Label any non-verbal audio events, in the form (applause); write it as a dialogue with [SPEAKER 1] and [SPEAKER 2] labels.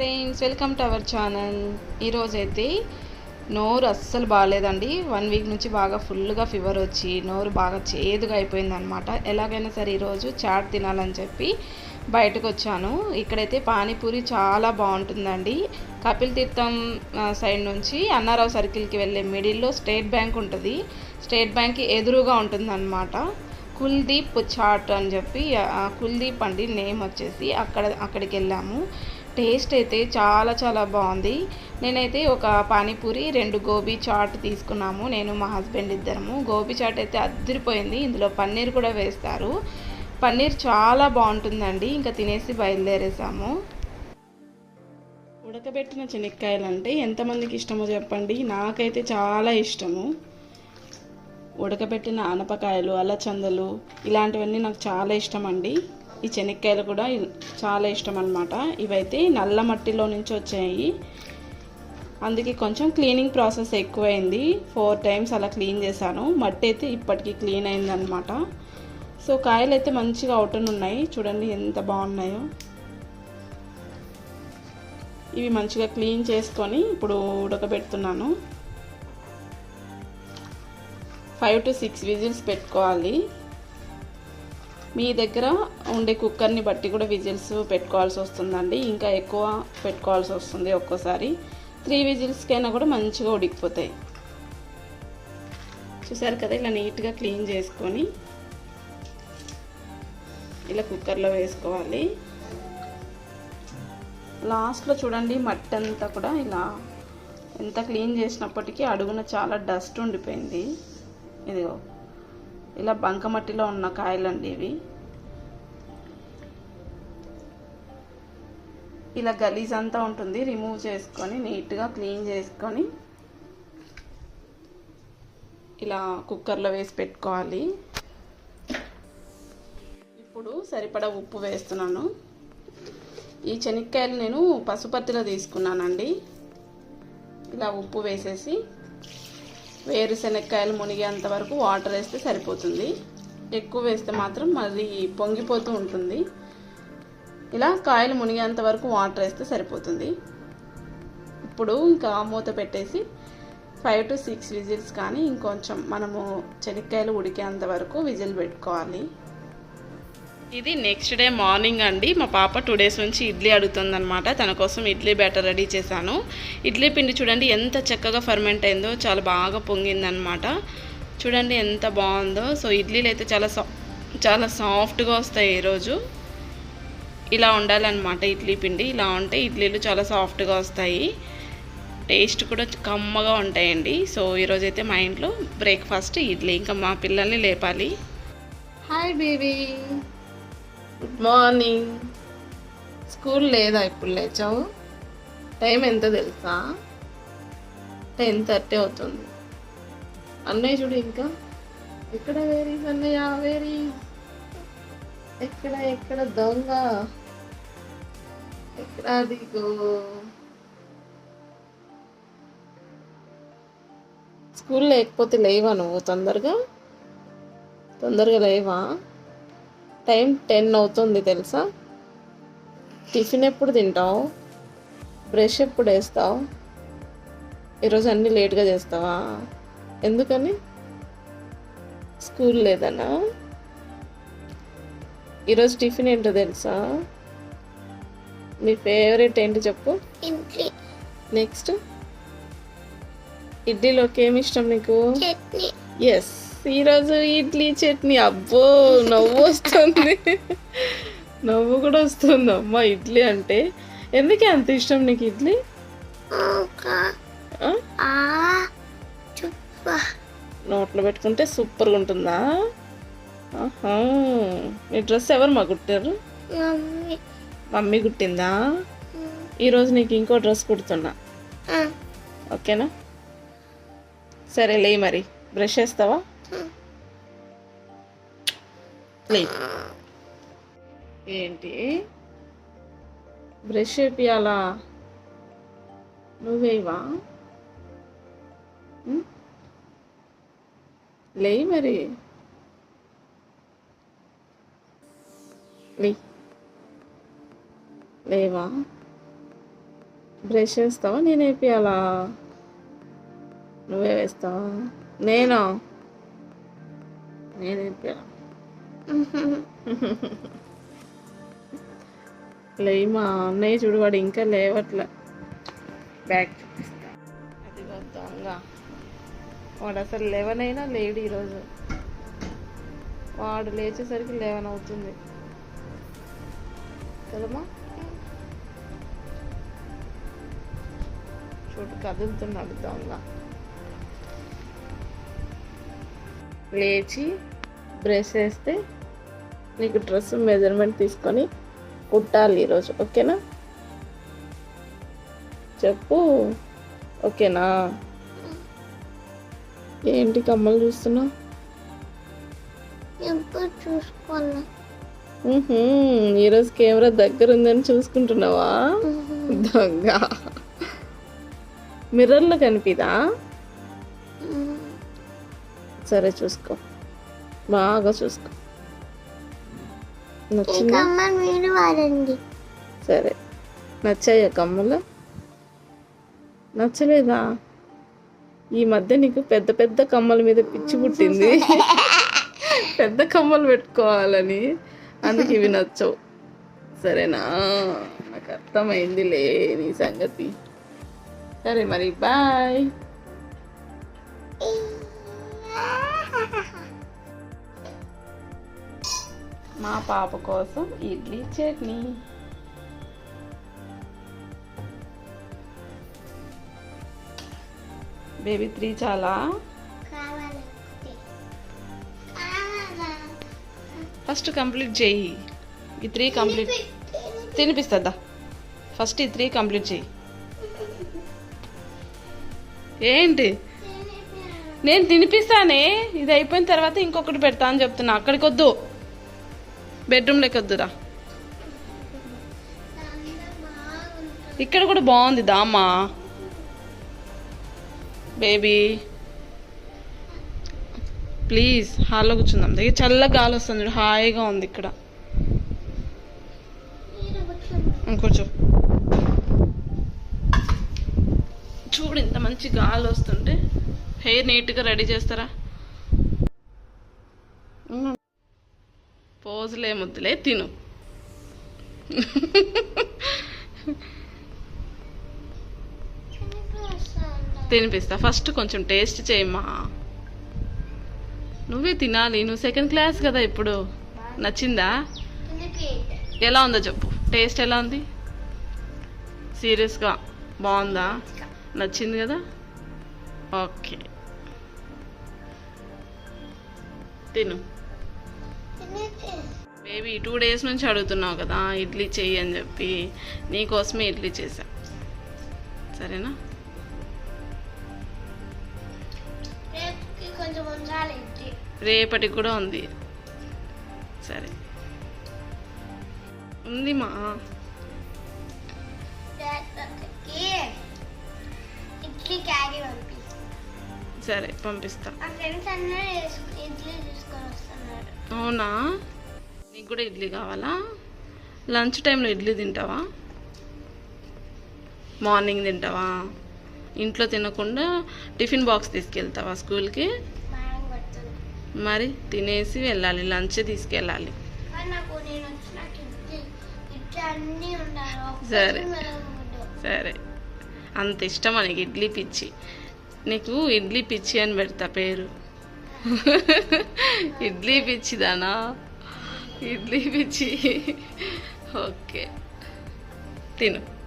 [SPEAKER 1] Hour channel. ఈరోజైతే నోరు అస్సలు బాగాలేదండి. వన్ వీక్ నుంచి బాగా ఫుల్గా ఫీవర్ వచ్చి నోరు బాగా చేదుగా అయిపోయిందనమాట ఎలాగైనా సరే ఈరోజు చాట్ తినాలని చెప్పి బయటకు వచ్చాను. ఇక్కడైతే పానీపూరి చాలా బాగుంటుందండి. కపిల్ తీర్థం సైడ్ నుంచి అన్నారావు సర్కిల్కి వెళ్ళే మిడిల్లో స్టేట్ బ్యాంక్ ఉంటుంది. స్టేట్ బ్యాంక్ ఎదురుగా ఉంటుందన్నమాట. కుల్దీప్ చాట్ అని చెప్పి కుల్దీప్ అండి నేమ్ వచ్చేసి అక్కడ అక్కడికి వెళ్ళాము. టేస్ట్ అయితే చాలా చాలా బాగుంది. నేనైతే ఒక పానీపూరి రెండు గోబీ చాట్ తీసుకున్నాము. నేను మా హస్బెండ్ ఇద్దరము. గోబీ చాట్ అయితే అద్దరిపోయింది. ఇందులో పన్నీర్ కూడా వేస్తారు. పన్నీర్ చాలా బాగుంటుందండి. ఇంకా తినేసి బయలుదేరేసాము. ఉడకబెట్టిన చెనక్కాయలు అంటే ఎంతమందికి ఇష్టమో చెప్పండి. నాకైతే చాలా ఇష్టము. ఉడకబెట్టిన ఆనపకాయలు అలచందలు ఇలాంటివన్నీ నాకు చాలా ఇష్టం అండి ఈ చెనక్కాయలు కూడా చాలా ఇష్టం అనమాట ఇవైతే నల్ల మట్టిలో నుంచి వచ్చాయి. అందుకే కొంచెం క్లీనింగ్ ప్రాసెస్ ఎక్కువైంది. ఫోర్ టైమ్స్ అలా క్లీన్ చేశాను. మట్టి అయితే ఇప్పటికీ క్లీన్ అయిందనమాట సో కాయలు అయితే మంచిగా అవుటన్ ఉన్నాయి. చూడండి ఎంత బాగున్నాయో. ఇవి మంచిగా క్లీన్ చేసుకొని ఇప్పుడు ఉడకబెడుతున్నాను. ఫైవ్ టు సిక్స్ విజిల్స్ పెట్టుకోవాలి. మీ దగ్గర ఉండే కుక్కర్ని బట్టి కూడా విజిల్స్ పెట్టుకోవాల్సి వస్తుందండి. ఇంకా ఎక్కువ పెట్టుకోవాల్సి వస్తుంది ఒక్కోసారి. త్రీ విజిల్స్కైనా కూడా మంచిగా ఉడికిపోతాయి. చూసారు కదా ఇలా నీట్గా క్లీన్ చేసుకొని ఇలా కుక్కర్లో వేసుకోవాలి. లాస్ట్లో చూడండి మట్టి అంతా కూడా ఇలా ఎంత క్లీన్ చేసినప్పటికీ అడుగున చాలా డస్ట్ ఉండిపోయింది. ఇదిగో. ఇలా బంకమట్టిలో ఉన్న కాయలండి ఇవి. ఇలా గలీజ్ అంతా ఉంటుంది. రిమూవ్ చేసుకొని నీట్గా క్లీన్ చేసుకొని ఇలా కుక్కర్లో వేసి పెట్టుకోవాలి. ఇప్పుడు సరిపడా ఉప్పు వేస్తున్నాను. ఈ శనక్కాయలు నేను పసుపత్తిలో తీసుకున్నానండి. ఇలా ఉప్పు వేసేసి వేరుశనక్కాయలు మునిగేంత వరకు వాటర్ వేస్తే సరిపోతుంది. ఎక్కువ వేస్తే మాత్రం మళ్ళీ పొంగిపోతూ ఉంటుంది. ఇలా కాయలు మునిగేంత వరకు వాటర్ వేస్తే సరిపోతుంది. ఇప్పుడు ఇంకా మూత పెట్టేసి ఫైవ్ టు సిక్స్ విజిల్స్ కానీ ఇంకొంచెం మనము చెనిక్కాయలు ఉడికేంత వరకు విజిల్ పెట్టుకోవాలి. ఇది నెక్స్ట్ డే మార్నింగ్ అండి. మా పాప టూ డేస్ నుంచి ఇడ్లీ అడుగుతుందనమాట తన కోసం ఇడ్లీ బ్యాటర్ రెడీ చేశాను. ఇడ్లీ పిండి చూడండి ఎంత చక్కగా ఫర్మెంట్ అయిందో చాలా బాగా పొంగిందనమాట చూడండి ఎంత బాగుందో. సో ఇడ్లీలు అయితే చాలా సా చాలా సాఫ్ట్గా వస్తాయి ఈరోజు ఇలా ఉండాలన్నమాట ఇడ్లీ పిండి. ఇలా ఉంటే ఇడ్లీలు చాలా సాఫ్ట్గా వస్తాయి. టేస్ట్ కూడా కమ్మగా ఉంటాయండి. సో ఈరోజు అయితే మా ఇంట్లో బ్రేక్ఫాస్ట్ ఇడ్లీ. ఇంకా మా పిల్లల్ని లేపాలి. Hi baby. Good morning school లేదా ఇప్పుడు లేచావు? టైం ఎంత తెలుసా? టెన్ థర్టీ అవుతుంది. అన్నయ్య చూడు ఇంకా. ఎక్కడ వేరీస్ అన్నయ్య? వేరీస్ ఎక్కడ ఎక్కడ దొంగ? ఎక్కడ అదిగో? స్కూల్ లేకపోతే లేవా నువ్వు? తొందరగా? తొందరగా లేవా? టైం టెన్ అవుతుంది తెలుసా? టిఫిన్ ఎప్పుడు తింటావు? బ్రష్ ఎప్పుడు వేస్తావు? ఈరోజు అన్నీ లేట్గా చేస్తావా? ఎందుకని? స్కూల్ లేదనా? ఈరోజు టిఫిన్ ఏంటో తెలుసా? మీ ఫేవరెట్ ఏంటి చెప్పు?
[SPEAKER 2] ఇడ్లీ.
[SPEAKER 1] నెక్స్ట్? ఇడ్లీలోకి ఏమి ఇష్టం నీకు? ఎస్ ఈరోజు ఇడ్లీ చట్నీ. అబ్బో నవ్వు వస్తుంది. నవ్వు కూడా వస్తుంది. అమ్మ ఇడ్లీ అంటే ఎందుకే అంత ఇష్టం నీకు ఇడ్లీ? నోట్లో పెట్టుకుంటే సూపర్గా ఉంటుందా? మీ డ్రెస్ ఎవరు మా కుట్టారు?
[SPEAKER 2] మమ్మీ.
[SPEAKER 1] కుట్టిందా? ఈరోజు నీకు ఇంకో డ్రెస్ కుడుతున్నా. ఓకేనా? సరే లే మరి. బ్రష్ చేస్తావా లే ఏంటి? బ్రష్ చేపియాలా నువ్వేవా లేయి మరి. లే లేవా? బ్రష్ వేస్తావా నేను వేపియాలా నువ్వే వేస్తావా? నేను? నేను వేపియాలా లే మా అన్నయ్య చూడు వాడు ఇంకా లేవట్లే. బ్యాగ్ చూపిస్తా. అది దొంగ. వాడు అసలు లెవెన్ అయినా లేడు ఈరోజు. వాడు లేచేసరికి లెవెన్ అవుతుంది కదమ్మా చూడు కదులుతున్నాడు దొంగ. లేచి బ్రష్ వేస్తే నీకు డ్రెస్ మెజర్మెంట్ తీసుకొని కుట్టాలి ఈరోజు ఓకేనా? చెప్పు ఓకేనా? ఏంటి కమ్మలు చూస్తున్నావు?
[SPEAKER 2] ఎప్పుడు చూసుకోను.
[SPEAKER 1] ఈరోజు కెమెరా దగ్గర ఉందని చూసుకుంటున్నావా? దొంగ. మిర్రర్లో కనిపిదా? సరే చూసుకో బాగా చూసుకో. నచ్చిందా?
[SPEAKER 2] అమ్మ మీరు వాడండి
[SPEAKER 1] సరే. నచ్చాయా కమ్మలు? నచ్చలేదా? ఈ మధ్య నీకు పెద్ద పెద్ద కమ్మల మీద పిచ్చి పుట్టింది. పెద్ద కమ్మలు పెట్టుకోవాలని. అందుకు ఇవి నచ్చవు. సరేనా? నాకు అర్థమైందిలే నీ సంగతి. సరే మరి బాయ్. మా పాప కోసం ఇడ్లీ చట్నీ. బేబీ త్రీ చాలా? ఫస్ట్ కంప్లీట్ చేయి. ఈ త్రీ కంప్లీట్ తినిపిస్తుందా? ఫస్ట్ ఈ త్రీ కంప్లీట్ చేయి. ఏంటి? నేను తినిపిస్తానే? ఇది అయిపోయిన తర్వాత ఇంకొకటి పెడతా అని చెప్తున్నా. అక్కడికి వద్దు బెడ్రూమ్లోకి వద్దురా. ఇక్కడ కూడా బాగుంది దామా. బేబీ ప్లీజ్ హాల్లో కూర్చుందాం. దగ్గర చల్ల గాలి వస్తుంది చూడు హాయిగా ఉంది ఇక్కడ. కూర్చో. చూడు ఇంత మంచి గాలి వస్తుంటే హెయిర్ నీట్గా రెడీ చేస్తారా? పోజులే ముద్దులే తిను. తినిపిస్తా. ఫస్ట్ కొంచెం టేస్ట్ చేయమ్మా. నువ్వే తినాలి నువ్వు సెకండ్ క్లాస్ కదా ఇప్పుడు. నచ్చిందా? ఎలా ఉందో చెప్పు. టేస్ట్ ఎలా ఉంది? సీరియస్గా బాగుందా? నచ్చింది కదా? ఓకే. తిను. బేబీ టూ డేస్ నుంచి అడుగుతున్నావు కదా ఇడ్లీ చెయ్యి అని చెప్పి. నీకోసమే ఇడ్లీ చేశా. సరేనా? రేపటికి కూడా ఉంది. సరే. ఉంది మా. సరే పంపిస్తా. అవునా? నీకు కూడా ఇడ్లీ కావాలా? లంచ్ టైంలో ఇడ్లీ తింటావా? మార్నింగ్ తింటావా? ఇంట్లో తినకుండా టిఫిన్ బాక్స్ తీసుకెళ్తావా స్కూల్కి? మరి తినేసి వెళ్ళాలి లంచ్ తీసుకెళ్ళాలి. సరే. సరే. అంత ఇష్టమా నీకు ఇడ్లీ పిచ్చి? నీకు ఇడ్లీ పిచ్చి అని పెడతా పేరు. (laughs) ఇడ్లీ పిచ్చిదానా? ఇడ్లీ పిచ్చి. (laughs) ఓకే. తిను.